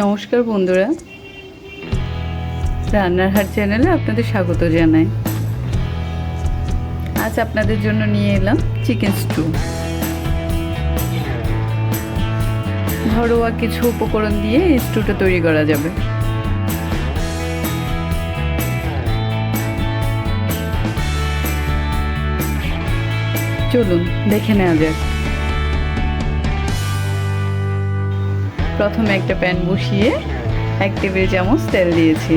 নমস্কার বন্ধুরা। রান্নার হাট চ্যানেলে আপনাদের স্বাগত জানাই। আজ আপনাদের জন্য নিয়ে এলাম চিকেন স্টু। ঘরোয়া কিছু উপকরণ দিয়ে এই স্টুটা তৈরি করা যাবে। চলুন, দেখে নেওয়া যাক। প্রথমে একটা প্যান বসিয়ে এক টেবিল চামচ তেল দিয়েছি।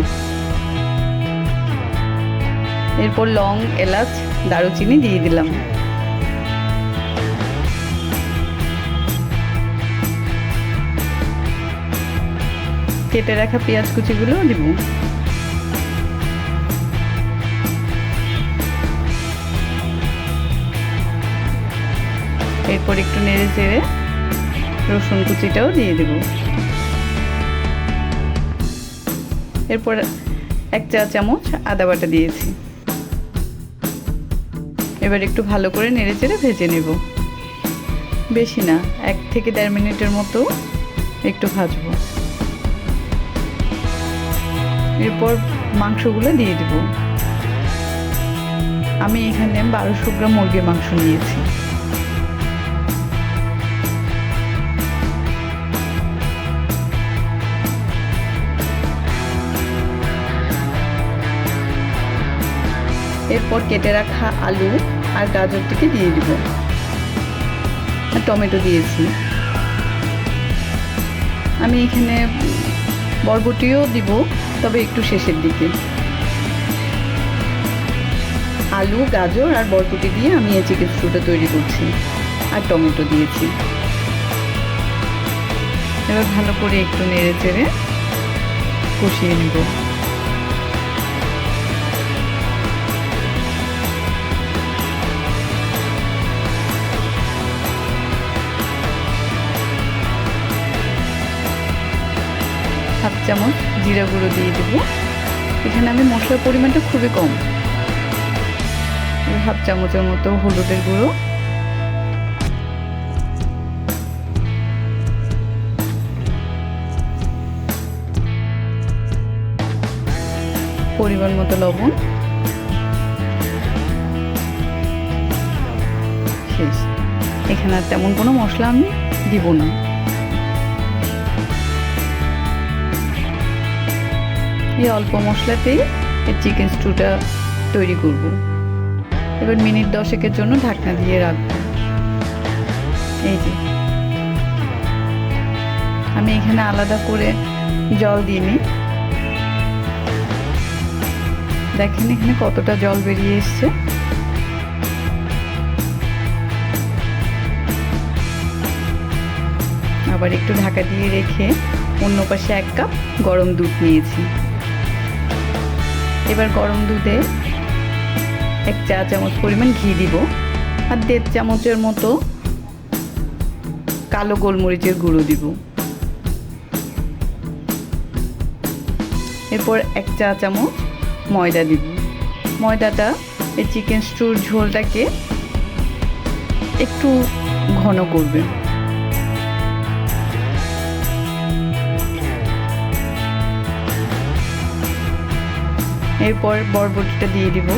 এরপর লং, এলাচ, দারুচিনি দিয়ে দিলাম। কেটে রাখা পেঁয়াজ কুচিগুলো দিব। এরপর একটু নেড়ে চেড়ে রসুন কুচিটাও দিয়ে দেব। এরপর এক চা চামচ আদা বাটা দিয়েছি। এবার একটু ভালো করে নেড়ে চেড়ে ভেজে নেব। বেশি না, এক থেকে দেড় মিনিটের মতো একটু ভাজবো। এরপর মাংসগুলো দিয়ে দেব। আমি এখানে বারোশো গ্রাম মুরগির মাংস নিয়েছি। এরপর কেটে রাখা আলু আর গাজরটিকে দিয়ে দিব। আর টমেটো দিয়েছি। আমি এখানে বরবটিও দিব, তবে একটু শেষের দিকে। আলু, গাজর আর বরবটি দিয়ে আমি এই চিকেন স্টুটা তৈরি করছি আর টমেটো দিয়েছি। এবার ভালো করে একটু নেড়ে চেড়ে কষিয়ে নেব। চামচ জিরা গুঁড়ো দিয়ে দেব। এখানে আমি মশলার পরিমাণটা খুবই কম। হাফ চামচের মতো হলুদের গুঁড়ো। পরিমাণ মতো লবণ। এখানে আর তেমন কোনো মশলা আমি দিব না। এই অল্প মশলাতেই এই চিকেন স্টুটা তৈরি করব। এবার মিনিট দশেকের জন্য ঢাকনা দিয়ে রাখব। এই যে। আমি এখানে আলাদা করে জল দিইনি দেখেন এখানে কতটা জল বেরিয়ে এসছে। আবার একটু ঢাকা দিয়ে রেখে অন্য পাশে এক কাপ গরম দুধ নিয়েছি। এবার গরম দুধে এক চা চামচ পরিমাণ ঘি দিব আর দেড় চামচের মতো কালো গোলমরিচের গুঁড়ো দিব। এরপর এক চা চামচ ময়দা দিব। ময়দাটা এই চিকেন স্টুর ঝোলটাকে একটু ঘন করবে। এরপর বরবটিটা দিয়ে দিব।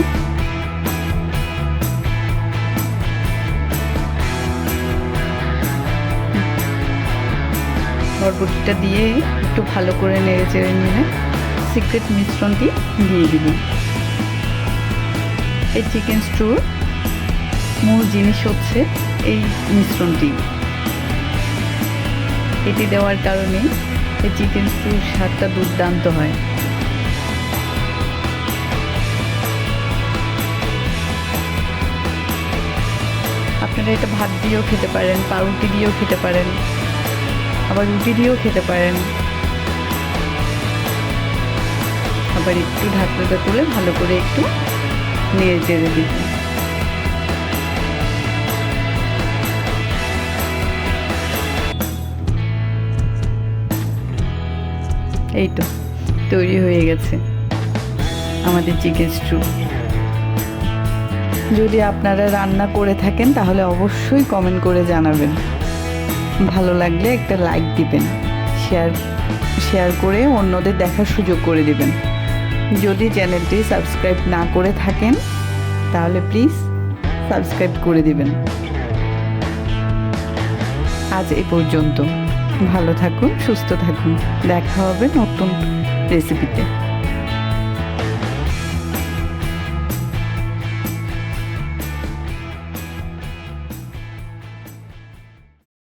বরবটিটা দিয়ে একটু ভালো করে নেড়ে চেড়ে নিয়ে সিক্রেট মিশ্রণটি দিয়ে দিব। এই চিকেন স্টুর মূল জিনিস হচ্ছে এই মিশ্রণটি। এটি দেওয়ার কারণে এই চিকেন স্টুর স্বাদটা দুর্দান্ত হয়। আপনারা এটা ভাত দিয়েও খেতে পারেন, পাউরুটি দিয়েও খেতে পারেন, আবার রুটি দিয়েও খেতে পারেন। আবার একটু ঢাকনাটা তুলে ভালো করে একটু নেড়ে চেড়ে দিব এই তো, তৈরি হয়ে গেছে আমাদের চিকেন স্টু যদি আপনারা রান্না করে থাকেন, তাহলে অবশ্যই কমেন্ট করে জানাবেন। ভালো লাগলে একটা লাইক দিবেন শেয়ার শেয়ার করে অন্যদের দেখার সুযোগ করে দেবেন। যদি চ্যানেলটি সাবস্ক্রাইব না করে থাকেন, তাহলে প্লিজ সাবস্ক্রাইব করে দেবেন। আজ এ পর্যন্ত। ভালো থাকুন, সুস্থ থাকুন। দেখা হবে নতুন রেসিপিতে